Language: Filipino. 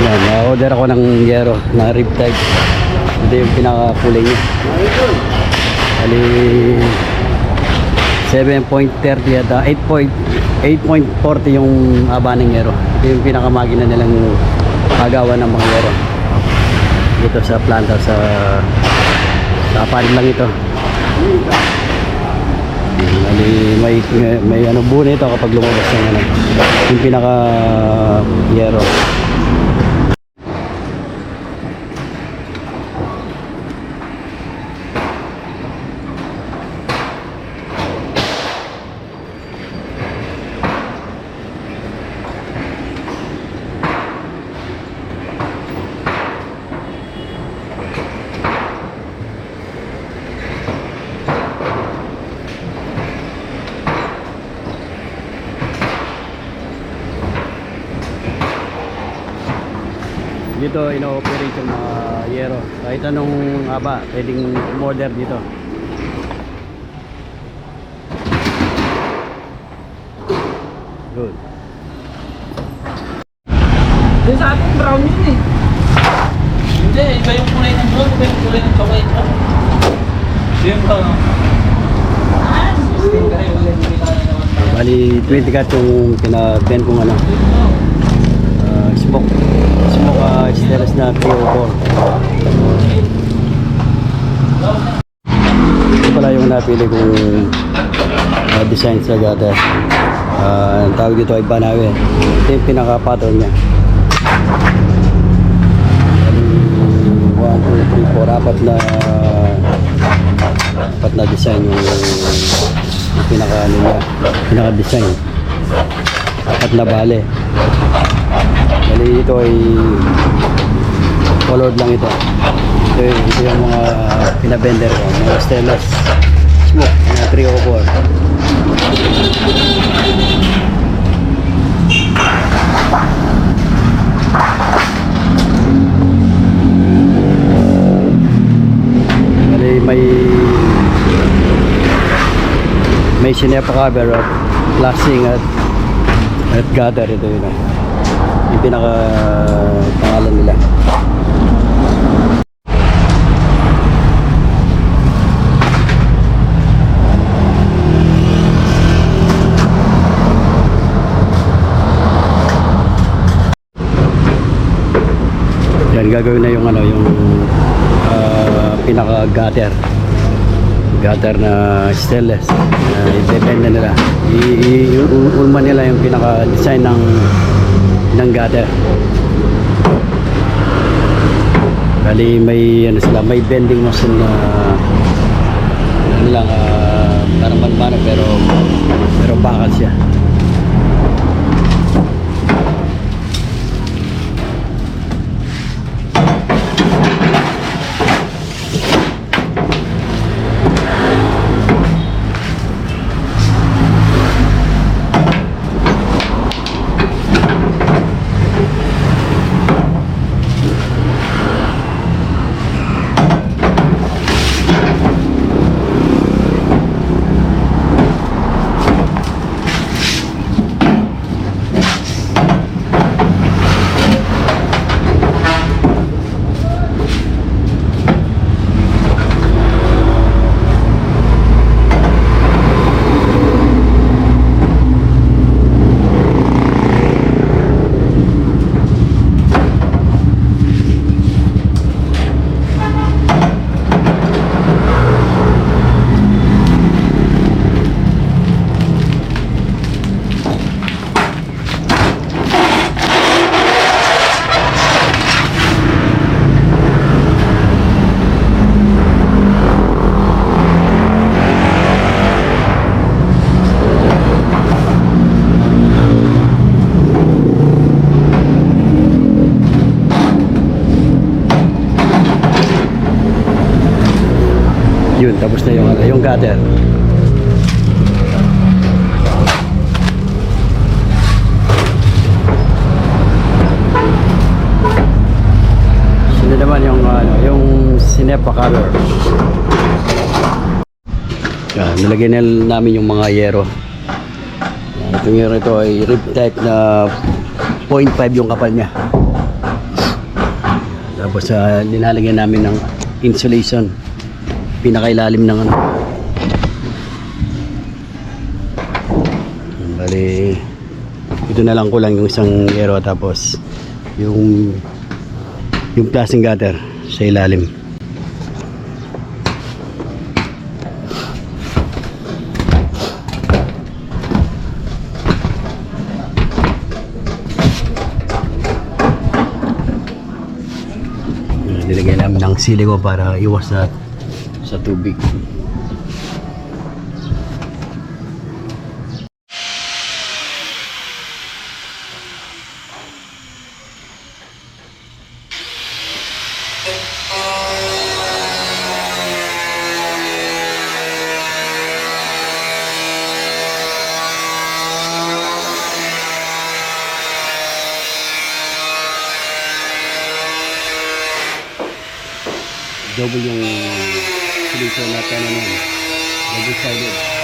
Yan, na-order ako ng yero na rib type. Ito yung pinaka-kulay niya. Bali, 7.30 at ah, 8.8.40 yung haba ng yero. Ito yung pinakamagina nilang agawan ng mga yero. Dito sa planta sa aparin lang ito. Bali, may, may ano buo nito kapag lumabas ng ano, yung pinaka yero. Dito ino-operate yung mga yero. Kahit anong haba, pwedeng umorder dito. Good. Doon sa atin, brown yun eh. Hindi, iba yung kulay ng brown, iba yung kulay ng chocolate. Oh. Yun ba? Bali, 20 cut yung pina-ben kong ano. ah, smoke. Uh, 304. Ito pala yung napili kong ah, design sa gutter. Ah, ang tawag dito ay Banawe. Ito yung pinaka-pattern niya. Bali, 1, 2, 3, 4, apat na apat na design yung, yung pinaka ano niya, pinaka design. Apat na bale. Bali ito ay colored lang ito. Ito, yung- ito yung mga pinabender ko, mga stainless smoke na 304. Bali may may sinepa cover at lasting at at gather ito yun ah. yung pinaka pangalan nila yan gagawin na yung ano yung ah, pinaka gutter gutter na stainless na i-bend na nila. I- i- i- ulman nila yung pinaka design ng ng gutter. Bali may ano sila may bending machine na ano lang ah, parang manmana pero pero bakal siya yun tapos na yung ano, yung gutter. Sino naman yung ano yung sinepa color. Yan nilagyan na namin yung mga yero. Itong yero ito ay rib type na 0.5 yung kapal niya. Tapos uh, linalagyan namin ng insulation. Pinakailalim ng ano. Bali, ito na lang kulang yung isang yero tapos yung yung plastic gutter sa ilalim. Nilagay namin ng siligo para iwas sa sa tubig. Double yung solution natin ano, double sided.